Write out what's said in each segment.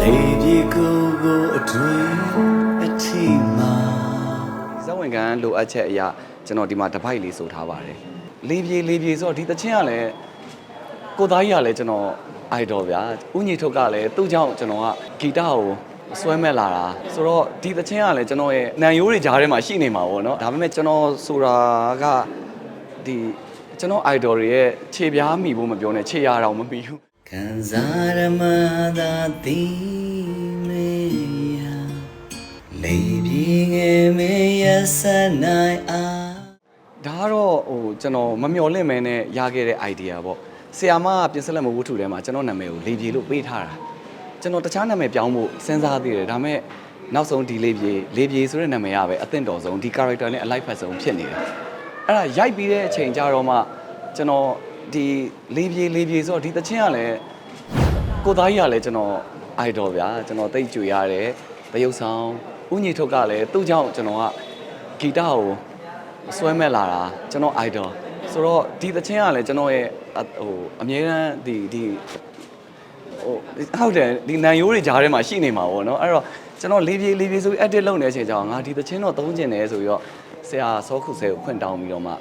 လေပြေကိုကိုအတွေ့အထိမှာဇက်ဝင်ကန်လိုအပ်ချက်အရာကျွန်တော်ဒီမှာတပိုက်လေးဆိုထားပါတယ်လေးပြေလေးပြေဆိုတော့ဒီတချင်းကလည်းကိုသားကြီးကလည်းကျွန်တော် idol ဗျာဥညီထုတ်ကလည်းသူ့ကြောင့်ကျွန်တော်ကဂီတကိုဆွဲမဲ့လာတာဆိုတော့ဒီတချင်းကလည်းကျွန်တော်ရဲ့နံရိုးတွေကြားထဲမှာရှိနေမှာပေါ့နော်ဒါပေမဲ့ကျွန်တော်ဆိုတာကဒီကျွန်တော် idol တွေရဲ့ခြေပြားမိဖို့မပြောနဲ့ခြေရအောင်မပြီးဘူး ခံစားရမှသာသိမေယလေပြေငယ်မေရစနိုင်အားဒါကတော့ဟိုကျွန်တော်မမျော်လင့်မဲနဲ့ရခဲ့တဲ့ idea ပေါ့ဆီယာမကပြင်ဆက်လက်မဝတ္ထုထဲမှာကျွန်တော်နာမည်ကိုလေပြေလို့ပေးထားတာကျွန်တော်တခြားနာမည်ပြောင်းဖို့စဉ်းစားသေးတယ်ဒါပေမဲ့နောက်ဆုံးဒီလေပြေလေပြေဆိုတဲ့နာမည်ကပဲအသင့်တော်ဆုံးဒီ character နဲ့အလိုက်ဖက်ဆုံးဖြစ်နေတယ်အဲ့ဒါရိုက်ပြီးတဲ့အချိန်ကြတော့မှကျွန်တော် ဒီလေပြေလေပြေဆိုတော့ဒီတချင်းကလည်းကိုသားကြီးကလည်းကျွန်တော် idol ဗျာကျွန်တော်သိကြွေရတယ်တရုပ်ဆောင်ဥညီထုတ်ကလည်းသူ့ကြောင့်ကျွန်တော်ကဂီတကိုဆွဲမဲ့လာတာကျွန်တော် idol ဆိုတော့ဒီသချင်းကလည်းကျွန်တော်ရဲ့အဟိုအမြဲတမ်းဒီဒီဟိုဟုတ်တယ်ဒီနံရိုးတွေကြားထဲမှာရှိနေမှာပေါ့နော်အဲ့တော့ကျွန်တော်လေးပြေးလေးပြေးဆိုပြီး edit လုပ်နေတဲ့အချိန်ကျတော့ငါဒီသချင်းတော့သုံးကျင်တယ်ဆိုပြီးတော့ဆရာစောခုဆဲကိုခွင့်တောင်းပြီးတော့မှ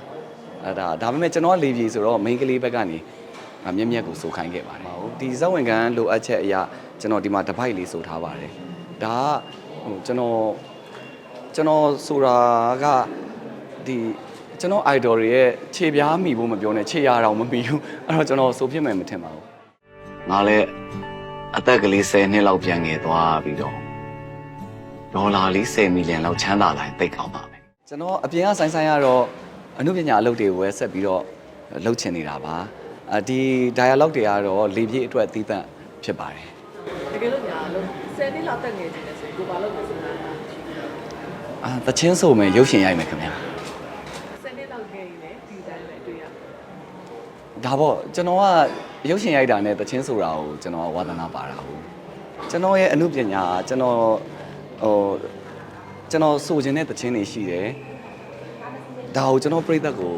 အဲ့ဒါဒါပေမဲ့ကျွန်တော်ကလေးပြေးဆိုတော့ main ကလေးဘက်ကနေအမျက်မျက်ကိုစိုးခိုင်းခဲ့ပါတယ်ဟုတ်ဒီဇက်ဝင်ကန်လိုအပ်ချက်အရာကျွန်တော်ဒီမှာတပိုက်လေးဆိုထားပါတယ်ဒါကဟိုကျွန်တော်ကျွန်တော်ဆိုတာကဒီကျွန်တော် idol တွေရဲ့ခြေပြားမိဖို့မပြောနဲ့ခြေရအောင်မမိဘူးအဲ့တော့ကျွန်တော်ဆိုဖြစ်မယ်မထင်ပါဘူးငါလည်းအသက်ကလေး10နှစ်လောက်ပြန်ငယ်သွားပြီးတော့ဒေါ်လာလေး10မီလီယံလောက်ချမ်းသာလာရင်သိကောင်းပါမယ်ကျွန်တော်အပြင်ကဆိုင်ဆိုင်ကတော့ အမှုပညာအလုပ်တွေကိုပဲဆက်ပြီးတော့လုပ်ချင်နေတာပါအဒီ dialogue တွေကတော့လေပြည့်အတွက်အသီးသန့်ဖြစ်ပါတယ်တကယ်လို့ညာလို့10နှစ်လောက်တက်ငယ်နေတယ်ဆိုရင်ကိုဘာလုပ်လဲဆိုတာရှိတယ်အာတချင်းဆိုမယ်ရုပ်ရှင်ရိုက်မယ်ခင်ဗျာ10နှစ်လောက်ငယ်ရင်လည်းဒီတိုင်းပဲတွေ့ရဒါပေါ့ကျွန်တော်ကရုပ်ရှင်ရိုက်တာနဲ့တချင်းဆိုတာကိုကျွန်တော်ကဝါသနာပါတာဟုတ်ကျွန်တော်ရဲ့အမှုပညာကကျွန်တော်ဟိုကျွန်တော်ဆိုခြင်းတဲ့တချင်းတွေရှိတယ် ဒါကိုကျွန်တော်ပြိသက်ကို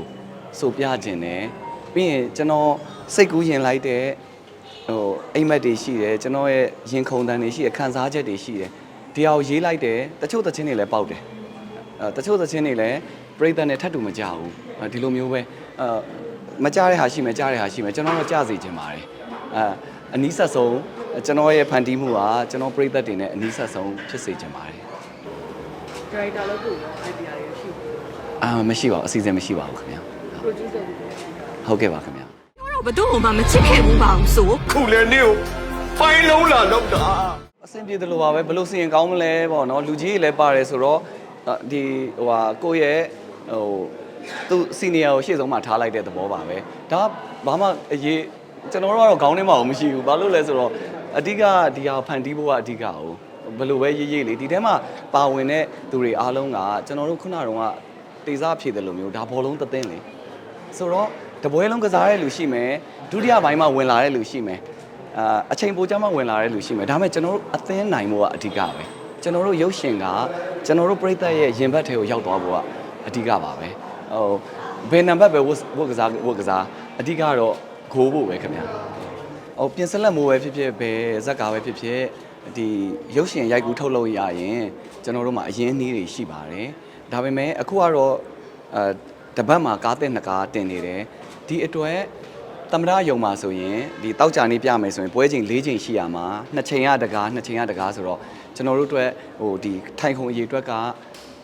ဆိုပြခြင်းတယ်ပြီးရင်ကျွန်တော်စိတ်ကူးရင်လိုက်တဲ့ဟိုအိမ်မက်တွေရှိတယ်ကျွန်တော်ရဲ့ရင်ခုန်တန်တွေရှိတယ်ခံစားချက်တွေရှိတယ်ဒီဟာကိုရေးလိုက်တယ်တချို့တချင်းတွေလည်းပေါက်တယ်အဲတချို့သချင်းတွေလည်းပြိတ္တနဲ့ထပ်တူမကြဘူးအဲဒီလိုမျိုးပဲအဲမကြတဲ့ဟာရှိမယ်ကြတဲ့ဟာရှိမယ်ကျွန်တော်တော့ကြစေချင်ပါတယ်အဲအနီးဆက်ဆုံးကျွန်တော်ရဲ့ဖန်တီးမှုကကျွန်တော်ပြိတ္တတွေနဲ့အနီးဆက်ဆုံးဖြစ်စေချင်ပါတယ်ဒါရိုက်တာလို့ကိုရော idea တွေရှိဘူး အာမရှိပါဘူးအစီအစဉ်မရှိပါဘူးခင်ဗျာ producer တွေလည်းဟုတ်ကဲ့ပါခင်ဗျာတော့ဘယ်သူမှမချစ်ခဲ့ဘူးပါအောင်ဆိုခုလည်းနေကိုဖိုင်းလုံးလာလောက်တာအဆင်ပြေတယ်လို့ပါပဲဘယ်လိုစီရင်ကောင်းမလဲပေါ့နော်လူကြီးတွေလည်းပါတယ်ဆိုတော့အာဒီဟိုဟာကိုယ့်ရဲ့ဟိုသူစီနီယာကိုရှေ့ဆုံးမှာထားလိုက်တဲ့သဘောပါပဲဒါဘာမှအရေးကျွန်တော်တို့ကတော့ခေါင်းထဲမှာမရှိဘူးဘာလို့လဲဆိုတော့အဓိကဒီဟာဖန်တီးဖို့ကအဓိကဟိုဘယ်လိုပဲရေးရေးလေဒီထဲမှာပါဝင်တဲ့သူတွေအားလုံးကကျွန်တော်တို့ခုနကတော့ တေစားဖြည့်တယ်လို့မျိုးဒါဘောလုံးသသင်းလေဆိုတော့တပွဲလုံးကစားတဲ့လူရှိမယ်ဒုတိယပိုင်းမှာဝင်လာတဲ့လူရှိမယ်အာအချိန်ပိုကြမ်းမှဝင်လာတဲ့လူရှိမယ်ဒါပေမဲ့ကျွန်တော်တို့အသင်းနိုင်ဖို့ကအဓိကပဲကျွန်တော်တို့ရုပ်ရှင်ကကျွန်တော်တို့ပြည်သက်ရဲ့ရင်ဘတ်ထဲကိုရောက်သွားဖို့ကအဓိကပါပဲဟိုဘယ်နံပါတ်ပဲဝတ်ဝတ်ကစားဝတ်ကစားအဓိကတော့ဂိုးဖို့ပဲခင်ဗျာဟိုပြင်ဆက်လက်မိုးပဲဖြစ်ဖြစ်ပဲဇက်ကာပဲဖြစ်ဖြစ်ဒီရုပ်ရှင်ရိုက်ကူးထုတ်လို့ရရင်ကျွန်တော်တို့မှာအရင်နှီးတွေရှိပါတယ် ဒါပေမဲ့အခုကတော့အဲတပတ်မှာကားတဲ့နှစ်ကားတင်နေတယ်ဒီအတွက်သမ္မတယုံမှာဆိုရင်ဒီတောက်ကြနေပြမယ်ဆိုရင်ပွဲချိန်၄ချိန်ရှိရမှာနှစ်ချိန်ရတကားနှစ်ချိန်ရတကားဆိုတော့ကျွန်တော်တို့အတွက်ဟိုဒီထိုင်ခုံအရေးအတွက်က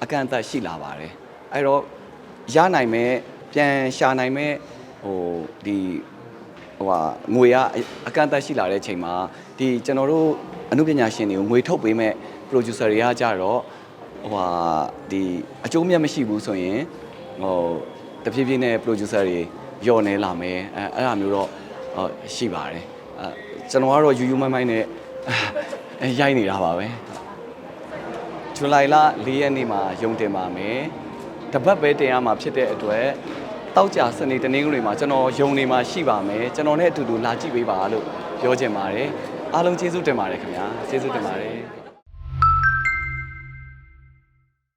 အကန့်အသတ်ရှိလာပါတယ်အဲ့တော့ရနိုင်မဲ့ပြန်ရှာနိုင်မဲ့ဟိုဒီဟိုဟာငွေကအကန့်အသတ်ရှိလာတဲ့ချိန်မှာဒီကျွန်တော်တို့အမှုပညာရှင်တွေကိုငွေထုတ်ပေးမဲ့ producer တွေကကြတော့ ဟိုဟာဒီအကျိုးမြတ်မရှိဘူးဆိုရင်ဟိုတဖြည်းဖြည်းနဲ့ producer တွေညော်နေလာမယ်အဲအဲ့ဒါမျိုးတော့ဟောရှိပါတယ်အဲကျွန်တော်ကတော့ယူယူမိုင်းမိုင်းနဲ့အဲရိုက်နေတာပါပဲဇူလိုင်လ၄ရက်နေ့မှာရုံတင်ပါမယ်တပတ်ပဲတင်ရမှာဖြစ်တဲ့အတွက်တောက်ကြစနေတနင်္ဂနွေမှာကျွန်တော်ယုံနေမှာရှိပါမယ်ကျွန်တော်နဲ့အတူတူလာကြည့်ပေးပါလို့ပြောချင်ပါတယ်အားလုံးကျေးဇူးတင်ပါတယ်ခင်ဗျာကျေးဇူးတင်ပါတယ်